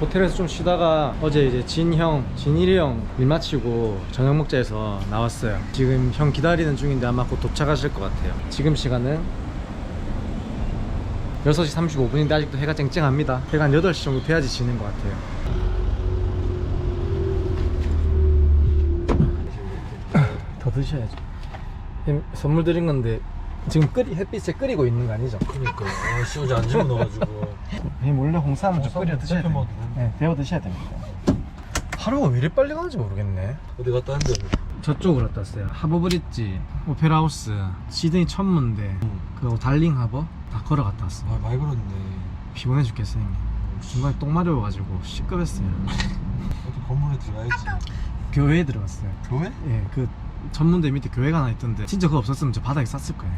호텔에서 좀 쉬다가 어제 이제 진형, 진일이 형 일 마치고 저녁 먹자 해서 나왔어요. 지금 형 기다리는 중인데 아마 곧 도착하실 것 같아요. 지금 시간은 6시 35분인데 아직도 해가 쨍쨍합니다. 해가 한 8시 정도 돼야지 지는 것 같아요. 더 드셔야죠. 형, 선물 드린 건데 지금 끓이 햇빛에 끓이고 있는 거 아니죠? 그러니까 아, 씨 어제 안 집어넣어가지고 형님 원래 홍삼은 좀 끓여 드셔야. 먹어도 네, 데워 드셔야 됩니다. 하루가 왜 이리 빨리 가는지 모르겠네. 어디 갔다 왔는데 저쪽으로 갔다 왔어요. 하버 브릿지, 오페라 하우스, 시드니 천문대, 음. 그리고 달링 하버 다 걸어갔다 왔어요. 아 많이 걸었네 피곤해 죽겠어요, 형님. 중간에 똥 마려워가지고 시급했어요. 어디 건물에 들어가야지 교회에 들어갔어요. 교회? 예, 그 천문대 밑에 교회가 하나 있던데 진짜 그거 없었으면 저 바닥에 쌌을 거예요.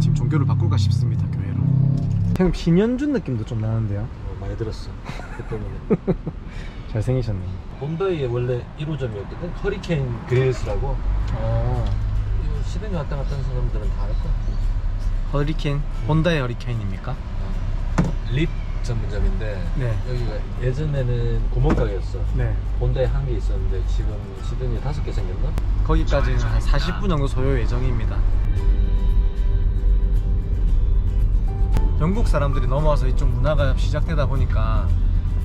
지금 종교를 바꿀까 싶습니다, 교회로. 형 신현준 느낌도 좀 나는데요. 어, 많이 들었어 그 때문에 잘생기셨네. 본다이에 원래 1호점이었거든 허리케인 그릴스라고 어. 이거 시드니 왔다 갔다 하는 사람들은 다 알 거야 허리케인, 혼다의 허리케인입니까? 립 전문점인데 네. 여기가 예전에는 구멍가게였어 네. 본다에 한 개 있었는데 지금 시드니에 다섯 개 생겼나? 거기까지는 한 40분 정도 소요 예정입니다. 영국 사람들이 넘어와서 이쪽 문화가 시작되다 보니까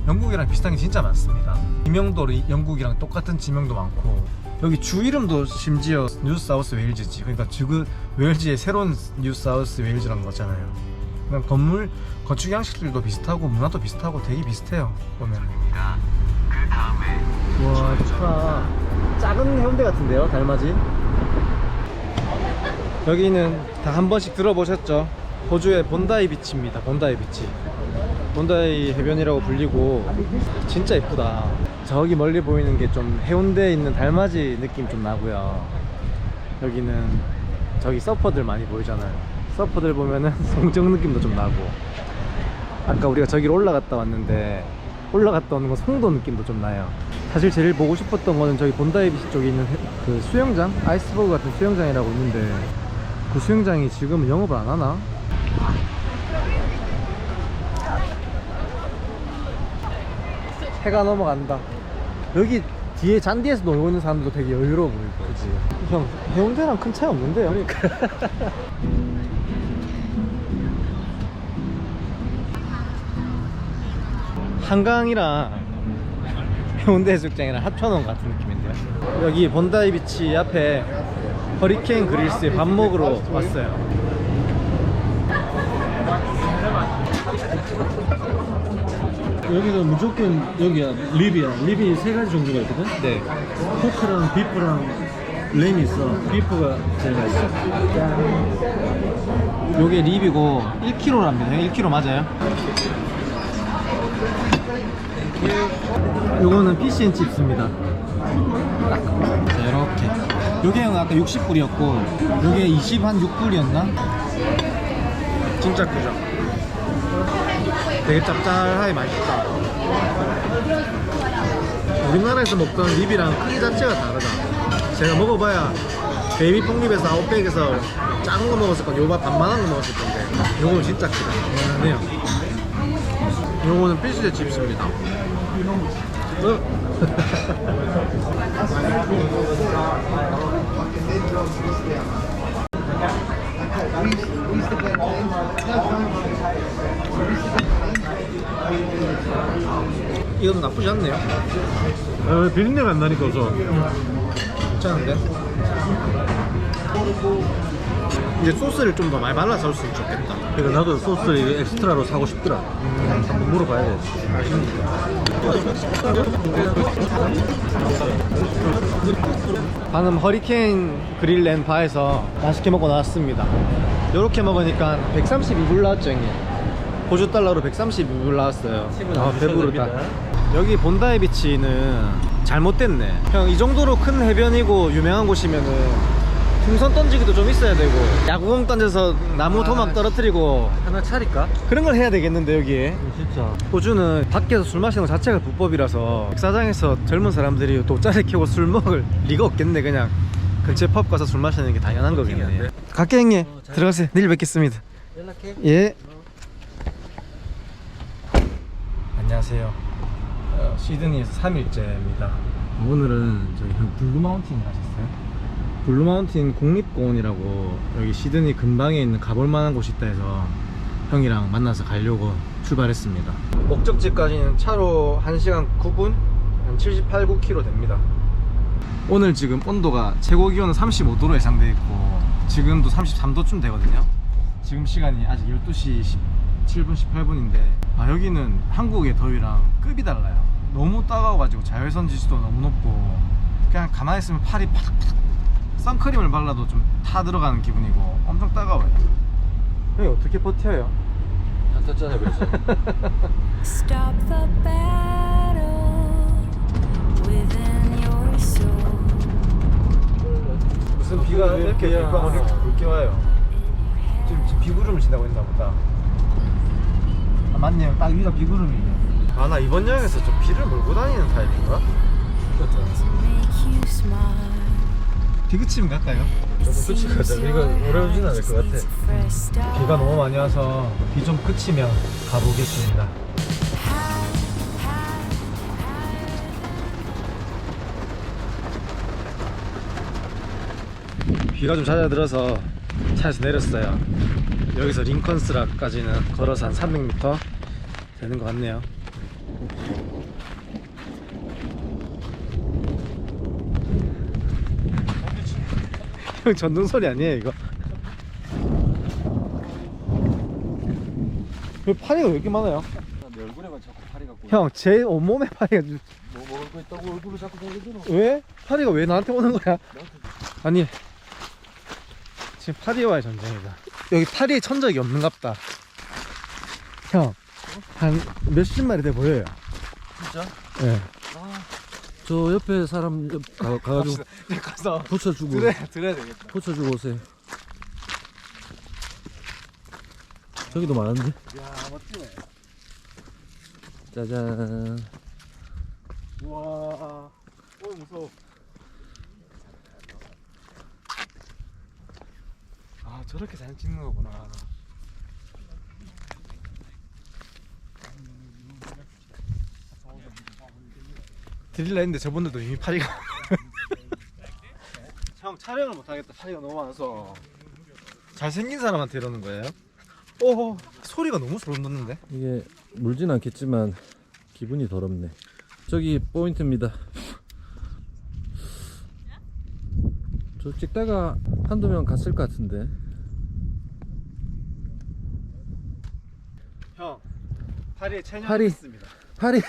영국이랑 비슷한 게 진짜 많습니다. 지명도 이- 영국이랑 똑같은 지명도 많고 여기 주 이름도 심지어 뉴 사우스 웨일즈지. 그러니까 지금 웨일즈의 새로운 뉴 사우스 웨일즈라는 거잖아요. 그냥 건물 건축 양식들도 비슷하고 문화도 비슷하고 되게 비슷해요 보면. 와 좋다. 작은 해운대 같은데요, 달맞이? 여기는 다 한 번씩 들어보셨죠? 호주의 본다이 비치입니다. 본다이 비치. 본다이 해변이라고 불리고 진짜 예쁘다. 저기 멀리 보이는 게 좀 해운대에 있는 달맞이 느낌 좀 나고요. 여기는 저기 서퍼들 많이 보이잖아요. 서퍼들 보면은 송정 느낌도 좀 나고. 아까 우리가 저기로 올라갔다 왔는데 올라갔다 오는 건 송도 느낌도 좀 나요. 사실 제일 보고 싶었던 거는 저기 본다이 비치 쪽에 있는 해- 그 수영장, 아이스버그 같은 수영장이라고 있는데 그 수영장이 지금은 영업을 안 하나? 해가 넘어간다. 여기 뒤에 잔디에서 놀고 있는 사람들도 되게 여유로워 보이고, 그지? 형 해운대랑 큰 차이 없는데요? 그러니까. 한강이랑 해운대 해수욕장이랑 합쳐놓은 것 같은 느낌인데요. 여기 본다이 비치 앞에 허리케인 그릴스에 밥 먹으러 왔어요. 여기가 무조건 여기야 립이야 립이 세 가지 종류가 있거든 네. 포크랑 비프랑 램이 있어 비프가 제일 맛있어 요게 립이고 1kg랍니다. 1kg 맞아요? 요거는 피시앤칩스입니다. 자, 이렇게. 요게 아까 60불이었고, 요게 20, 한 6불이었나? 진짜 크죠? 되게 짭짤하게 맛있다. 우리나라에서 먹던 립이랑 크기 자체가 다르다. 제가 먹어봐야 베이비 뽕립에서 아웃백에서 작은 거 먹었을 건데 요바 반만한 거 먹었을 건데 요거는 진짜 크다. 네요. 요거는 피시드 칩스입니다. 이것도 나쁘지 않네요. 어, 비린내가 안 나니까 우선 괜찮은데? 이제 소스를 좀 더 많이 발라서 할수 좋겠다. 그러니까 나도 소스를 이거 엑스트라로 사고 싶더라 한번 물어봐야 돼 방금 허리케인 그릴랜 바에서 맛있게 먹고 나왔습니다. 이렇게 먹으니까 132불 나왔죠, 형님? 호주 달러로 132불 나왔어요. 아, 배부르다. 여기 본다이 비치는 잘못됐네. 형, 이 정도로 큰 해변이고 유명한 곳이면은 풍선 던지기도 좀 있어야 되고. 야구공 던져서 나무 토막 떨어뜨리고. 하나 차릴까? 그런 걸 해야 되겠는데 여기 진짜. 호주는 밖에서 술 마시는 것 자체가 불법이라서 백사장에서 젊은 사람들이 돗자리 켜고 술 먹을 리가 없겠네 그냥. 근처 펍 가서 술 마시는 게 당연한 거겠네. 갈게 형님. 들어가세요. 내일 뵙겠습니다. 연락해. 예. 안녕하세요. 안녕하세요. 시드니에서 3일째입니다. 오늘은 저기 블루마운틴 가셨어요? 블루마운틴 국립공원이라고 여기 시드니 근방에 있는 가볼 만한 곳이 있다 해서 형이랑 만나서 가려고 출발했습니다. 목적지까지는 차로 1시간 9분, 한 78, 9km 됩니다. 오늘 지금 온도가 최고 기온은 35도로 예상되어 있고 지금도 33도쯤 되거든요. 지금 시간이 아직 12시 17분, 18분인데 아 여기는 한국의 더위랑 급이 달라요. 너무 따가워가지고 자외선 지수도 너무 높고 그냥 가만히 있으면 팔이 파닥파닥 선크림을 발라도 좀 타 들어가는 기분이고 엄청 따가워요. 형이 어떻게 버텨요? 안 탔잖아요 그래서 Stop the battle within your soul. 무슨 비가 이렇게 비방울 이렇게 굵게 와요. 지금, 지금 비구름을 지나고 있나 보다. 아, 맞네요. 딱 위가 비구름이에요. 아, 나 이번 여행에서 좀 비를 몰고 다니는 타입인가? Make you smile. 비그침 갈까요? 조금 끝이 가자 이거 오래 오진 않을 것 같아. 비가 너무 많이 와서 비 좀 그치면 가보겠습니다. 비가 좀 잦아들어서 차에서 내렸어요. 여기서 링컨스락까지는 걸어서 한 300m 되는 것 같네요. 형 전등 소리 아니에요 이거? 왜 파리가 왜 이렇게 많아요? 내 얼굴에만 자꾸 파리 갖고 형제 온몸에 파리가 좀- 뭐 먹을 거 있다고 얼굴을 자꾸 벌려주노 왜? 파리가 왜 나한테 오는 거야? 아니 지금 파리와의 전쟁이다 여기 파리에 천 적이 없는갑다 형 한 몇십 마리 돼 보여요 진짜? 예 저 옆에 사람 옆 가, 가가지고 가서 붙여주고 드려야, 드려야 되겠다. 붙여주고 오세요. 저기도 많은데? 이야 멋지네. 짜잔. 우와 어 무서워. 아 저렇게 사진 찍는 거구나 드릴라 했는데 저분들도 이미 파리가 형 촬영을 못하겠다. 파리가 너무 많아서. 잘생긴 사람한테 이러는 거예요? 오 소리가 너무 소름 돋는데? 이게 물진 않겠지만 기분이 더럽네. 저기 포인트입니다. 저 찍다가 한두 명 갔을 것 같은데. 형 파리에 파리. 체념했습니다. 파리.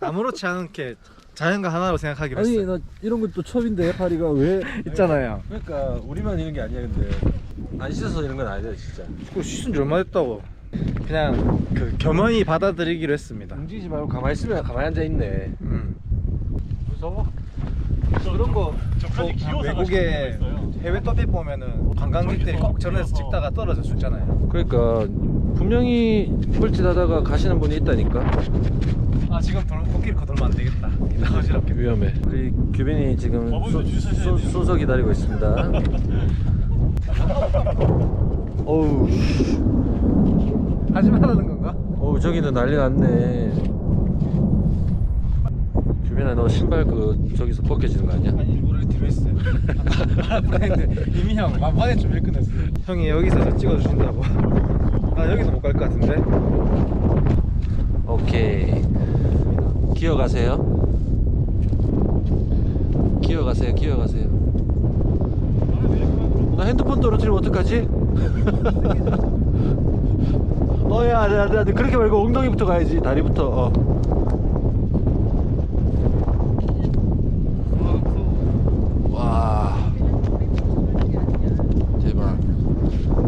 아무렇지 않게 자연과 하나로 생각하기로 아니 했어요. 나 이런 것도 처음인데 파리가 왜? 있잖아요. 그러니까 우리만 이런 게 아니야 근데. 안 씻어서 이런 건 아니다 진짜. 그거 씻은 지 얼마 됐다고. 그냥 그 겸허히 받아들이기로 했습니다. 움직이지 말고 가만히 있으면 가만히 앉아 있네. 음. 무서워? 그런 거. 뭐, 외국에 해외 더비 보면은 관광객들이 꼭 저런 데서 찍다가 떨어져 죽잖아요. 그러니까 분명히 뻘짓하다가 가시는 분이 있다니까. 아 지금 돌, 코끼리 거돌면 안 되겠다. 나 어지럽게. 위험해. 우리 규빈이 지금 수, 수, 순서 기다리고 있습니다. 어우 씨. 하지 말라는 건가? 어우 저기는 난리 났네. 규빈아 너 신발 그 저기서 벗겨지는 거 아니야? 아니 일부러 뒤로 했어요. 말했는데 이미 형 막판에 좀 일끝냈어 형이 여기서 저 찍어주신다고 아 여기서 못 갈 것 같은데? 오케이. 기어가세요. 기어가세요 기어가세요. 나 핸드폰 떨어뜨리면 어떡하지? 어야 안돼 안돼 그렇게 말고 엉덩이부터 가야지 다리부터. 어. 와. 대박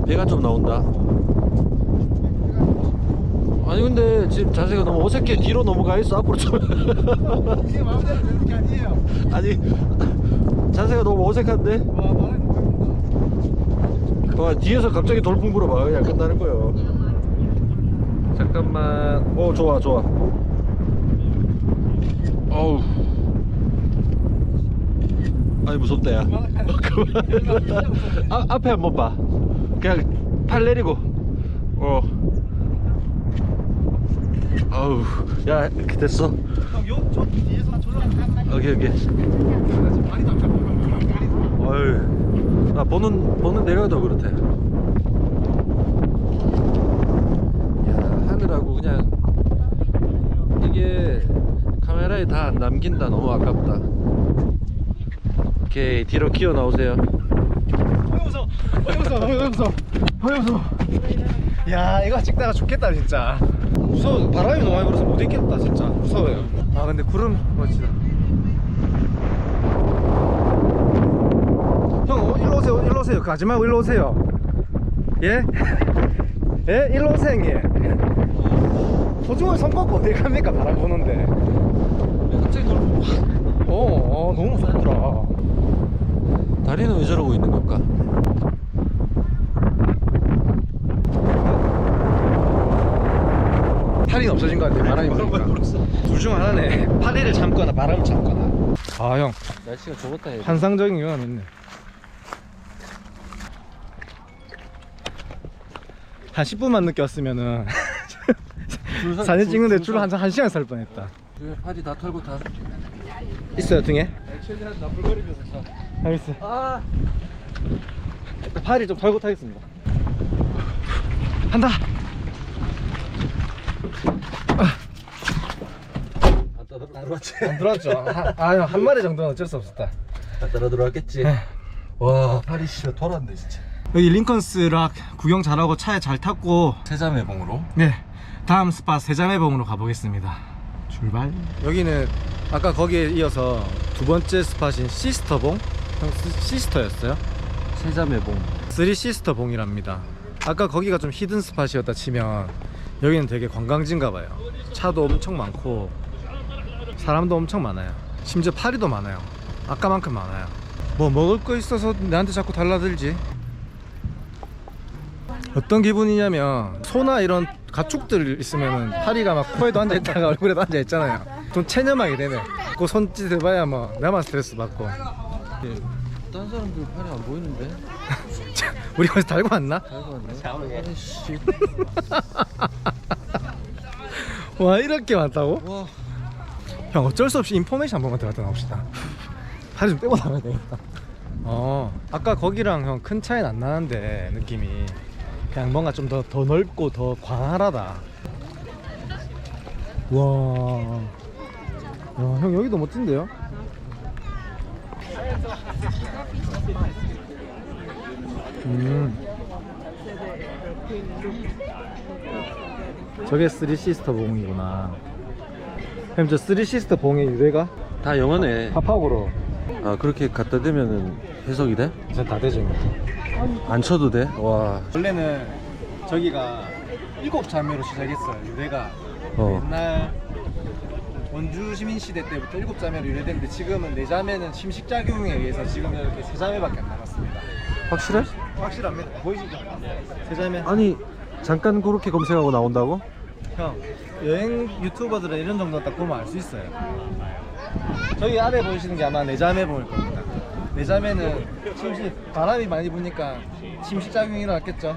배가 좀 나온다 아니 근데 지금 자세가 너무 어색해. 뒤로 넘어가 있어 앞으로 좀. 이게 마음대로 되는 게 아니에요. 아니 자세가 너무 어색한데? 와 말은 봐 뒤에서 갑자기 돌풍 불어봐. 그냥 끝나는 거요. 잠깐만. 오 좋아 좋아. 어우. 아니 무섭다 야. 아, 앞에 한번 봐. 그냥 팔 내리고 어 아우 야 됐어. 형요저 뒤에서 졸라 오케이 오케이 어휴 나 보는 보는 내가 더 그렇대. 야 하늘하고 그냥 이게 카메라에 다 안 남긴다. 너무 아깝다. 오케이 뒤로 기어 나오세요. 허영서 허영서 허영서 허영서. 야 이거 찍다가 죽겠다 진짜 무서워. 바람이 너무 많이 불어서 못 있겠다 진짜. 무서워요. 아 근데 구름 멋지다. 형 어, 일로 오세요 일로 오세요. 가지 말고 일로 오세요. 예? 예? 일로 오세요 형님. 소중한 손 뻗고 어디 갑니까? 바람 부는데 갑자기 돌고 어, 어 너무 무섭더라 다리는 왜 저러고 있는 걸까? 팔이 없어진 것 같아 바람이 부니까 둘 중 하나네 파리를 참거나 바람을 참거나 아 형. 날씨가 좋았다 해 환상적인 경험 있네. 한 10분만 늦게 왔으면은 사진 찍는데 줄한한 시간 설 뻔했다. 팔이 다 털고 다. 있어요 등에? 최대한 나불거리면서 타 알겠어 아! 팔이 좀 털고 타겠습니다. 한다 안 들어왔지. 안 들어왔죠. 아한 한 마리 정도는 어쩔 수 없었다. 안 따라 들어왔겠지. 와 팔이 진짜 돌았네 진짜. 여기 링컨스락 구경 잘하고 차에 잘 탔고. 세자매봉으로? 네. 다음 스팟 세자매봉으로 가보겠습니다. 출발. 여기는 아까 거기에 이어서 두 번째 스팟인 시스터봉? 형, 시- 시스터였어요? 세자매봉. 쓰리 시스터봉이랍니다. 아까 거기가 좀 히든 스팟이었다 치면 여기는 되게 관광지인가 봐요. 차도 엄청 많고 사람도 엄청 많아요. 심지어 파리도 많아요. 아까만큼 많아요. 뭐 먹을 거 있어서 나한테 자꾸 달라들지. 어떤 기분이냐면 소나 이런 가축들 있으면은 파리가 막 코에도 앉아있다가 얼굴에도 앉아있잖아요. 좀 체념하게 되네. 그 손짓 해봐야 뭐 나만 스트레스 받고. 딴 사람들 팔이 안 보이는데? 우리 거기서 달고 왔나? 달고 왔네. 아이씨. 와 이렇게 많다고? 와 형 어쩔 수 없이 인포메이션 한 번만 들어갔다 나옵시다. 팔이 좀 빼고 나가야 되겠다 어 아까 거기랑 형 큰 차이는 안 나는데 느낌이. 그냥 뭔가 좀 더 더 넓고 더 광활하다. 와. 야, 형 여기도 멋진데요? 음. 저게 쓰리 시스터 봉이구나 형저 쓰리 시스터 봉의 유래가 다 영어네 팝하고로 아 그렇게 갖다 대면은 해석이 돼? 이제 다 되죠. 안 쳐도 돼? 와 원래는 저기가 일곱 자매로 시작했어요 유래가 어. 옛날 원주 시민 시대 때부터 일곱 자매로 유래됐는데 지금은 네 자매는 침식작용에 의해서 지금 이렇게 세 자매밖에 안 남았습니다 확실해? 확실합니다 보이시죠? 세 자매 아니 잠깐 그렇게 검색하고 나온다고? 형 여행 유튜버들은 이런 정도 딱 보면 알 수 있어요. 저기 아래 보이시는 게 아마 내자매 보일 겁니다. 내자매는 침식 바람이 많이 부니까 침식작용이 일어났겠죠.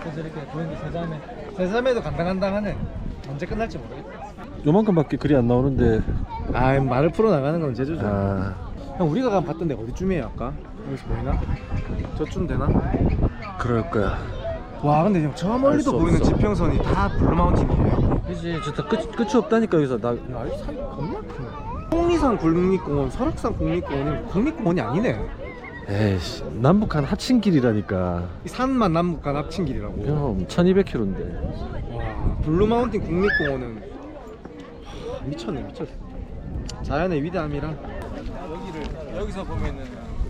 그래서 이렇게 보이는데 세자매 세자매도 간당간당하네. 언제 끝날지 모르겠다. 요만큼밖에 글이 안 나오는데. 아 말을 풀어나가는 건 제주죠. 아. 형 우리가 가 봤던 데 어디쯤이에요 아까? 여기서 보이나? 저쯤 되나? 그럴 거야 와 근데 형저 멀리도 수 보이는 없어. 지평선이 다 블루마운틴이에요 그지 진짜 끝, 끝이 없다니까 여기서 나 야, 이 사이 겁나 크네. 홍리산 국립공원, 설악산 국립공원이 국립공원이 아니네. 에이씨 남북한 합친길이라니까 이 산만 남북간 합친 길이라고. 형 1200km인데 와, 블루마운틴 국립공원은 하, 미쳤네, 미쳤어. 자연의 위대함이라 여기를 여기서 보면은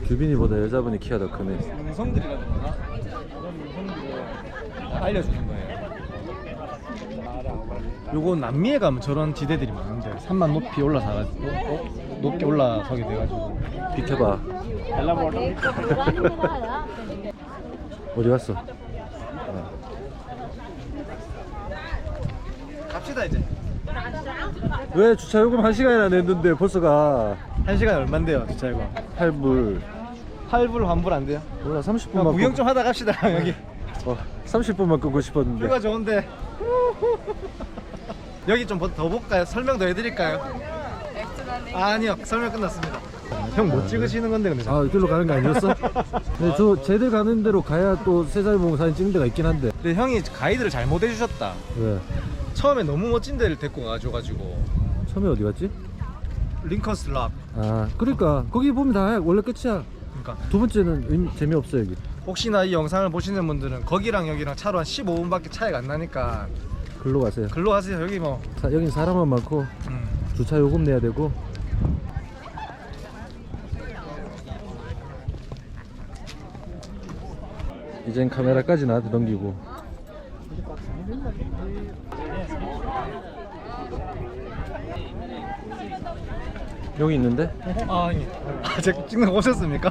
규빈이보다 여자분이 키가 더 크네 문성들이라든가 이런 문성들을 다 알려주는 거예요. 요거 남미에 가면 저런 지대들이 많은데 산만 높이 올라서가지고 어? 높게 올라서게 돼가지고 비켜봐 어디 갔어? 갑시다 이제. 왜 주차 요금 1시간이나 냈는데 벌써 가 한 시간 얼만데요, 진짜 이거? 할불 할불 환불 안 돼요? 몰라 30분만 뭐 구경 좀 하다 갑시다 여기 어, 30분만 끄고 싶었는데. 뷰가 좋은데. 여기 좀 더 볼까요? 설명 더 해드릴까요? 아니요 설명 끝났습니다. 형 못 찍으시는 건데 근데. 아 이길로 가는 거 아니었어? 네, 저 쟤들 가는 대로 가야 또 세살봉 사진 찍는 데가 있긴 한데. 근데 형이 가이드를 잘못 해주셨다. 왜? 처음에 너무 멋진 데를 데리고 가줘가지고. 처음에 어디 갔지? 링컨스 락아 그러니까 거기 보면 다 원래 끝이야. 그러니까. 두 번째는 의미, 재미없어 여기 혹시나 이 영상을 보시는 분들은 거기랑 여기랑 차로 한 15분밖에 차이가 안 나니까 글로 가세요. 글로 가세요 여기 뭐. 사, 여긴 사람만 많고 음. 주차 요금 내야 되고. 이젠 카메라까지 나한테 넘기고 여기 있는데? 아 형님 아, 제가 찍는 거 오셨습니까?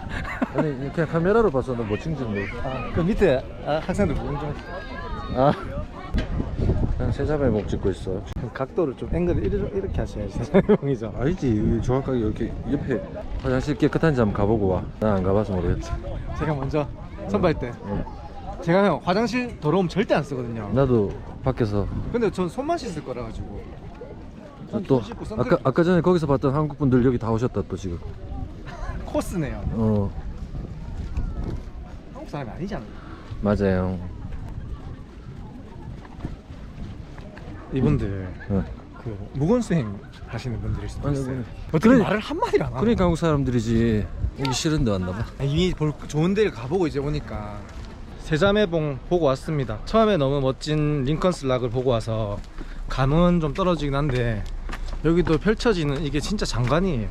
아니 그냥 카메라로 봐서 너뭐 찍는지 아, 그 밑에 아, 학생들 보는 좀 아. 그냥 세자매 목 찍고 있어. 각도를 좀 앵글을 이렇게, 이렇게 하셔야지 형이죠 아니지. 정확하게 이렇게 옆에. 화장실 깨끗한지 한번 가보고 와난 안 가봐서 모르겠지. 제가 먼저 선발 때. 응. 제가 형 화장실 더러움 절대 안 쓰거든요. 나도 밖에서. 근데 전 손만 씻을 거라 가지고. 전 또 아까 아까 전에 거기서 봤던 한국 분들 여기 다 오셨다 또 지금. 코스네요. 어. 한국 사람이 아니잖아요. 맞아요. 이분들 어. 그 무건수행 하시는 분들일 수도 아니, 있어요. 어떻게 그래. 말을 한 마디를 안 하나 그러니까 한국 사람들이지. 오기 싫은데 왔나 봐. 이미 볼 좋은 데를 가보고 이제 오니까. 세자매봉 보고 왔습니다. 처음에 너무 멋진 링컨스 락을 보고 와서 감은 좀 떨어지긴 한데 여기도 펼쳐지는 이게 진짜 장관이에요.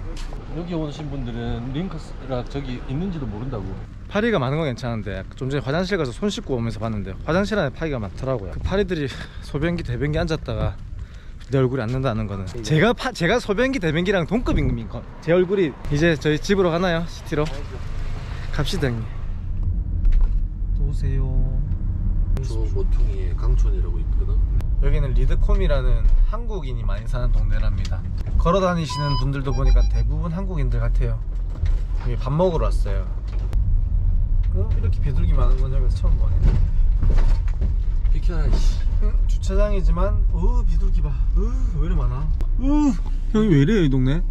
여기 오신 분들은 링크스락 저기 있는지도 모른다고. 파리가 많은 건 괜찮은데 좀 전에 화장실 가서 손 씻고 오면서 봤는데 화장실 안에 파리가 많더라고요. 그 파리들이 소변기 대변기 앉았다가 내 얼굴이 앉는다는 거는. 제가 파, 제가 소변기 대변기랑 동급인 거. 제 얼굴이 이제 저희 집으로 가나요? 시티로? 갑시다 형님. 또 오세요. 저 모퉁이에 강촌이라고 있거든 여기는 리드콤이라는 한국인이 많이 사는 동네랍니다. 걸어 다니시는 분들도 보니까 대부분 한국인들 같아요. 여기 밥 먹으러 왔어요. 어? 이렇게 비둘기 많은 건 여기서 처음 보네. 비켜라 이씨. 응, 주차장이지만 어 비둘기 봐왜 이렇게 많아? 어 형이 왜 이래요 이 동네?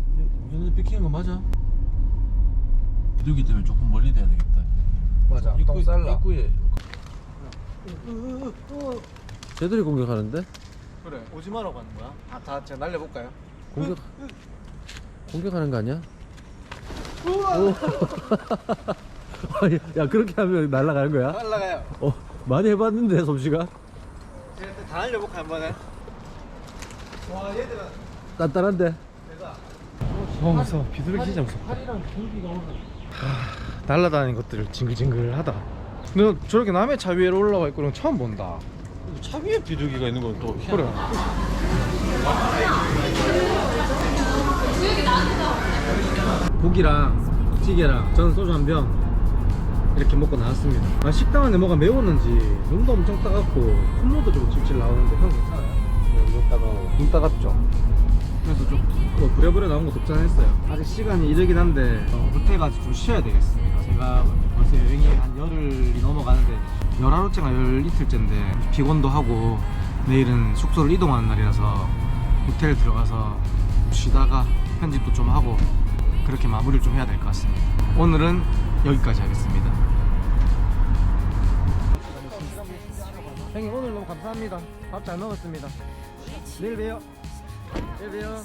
얘네 비키는 거 맞아? 비둘기 때문에 조금 멀리 돼야 되겠다. 맞아. 똥 쌀라. 입구에 쟤들이 공격하는데? 그래 오지 마라고 하는 거야? 아, 다 제가 날려볼까요? 공격 공격하는 거 아니야? 오. 아니, 야 그렇게 하면 날아가는 거야? 날라가요 어 많이 해봤는데 솜씨가 제가 다 날려볼까 한 번에 와 얘들은 단단한데 어 무서워 비둘기 진짜 무서워 팔이랑 줄기가 오늘 날라다니는 것들을 징글징글하다 너 저렇게 남의 차 위에 올라와 있고 거 처음 본다 차 위에 비둘기가 있는 건 또 그래. 고기랑 찌개랑 저는 소주 한 병 이렇게 먹고 나왔습니다. 아, 식당 안에 뭐가 매웠는지 눈도 엄청 따갑고 콧물도 좀 질질 나오는데 형 괜찮아요? 눈 따가워. 눈 따갑죠? 그래서 좀 뭐, 부랴부랴 나온 거 독잔했어요. 아직 시간이 이르긴 한데 어, 호텔 가서 좀 쉬어야 되겠습니다. 제가 벌써 여행이 한 열흘이 넘어가는데 열하루째가 열 이틀째인데 피곤도 하고 내일은 숙소를 이동하는 날이라서 호텔 들어가서 쉬다가 편집도 좀 하고 그렇게 마무리를 좀 해야 될 것 같습니다. 오늘은 여기까지 하겠습니다. 형님 오늘 너무 감사합니다. 밥 잘 먹었습니다. 내일 봬요. 내일 봬요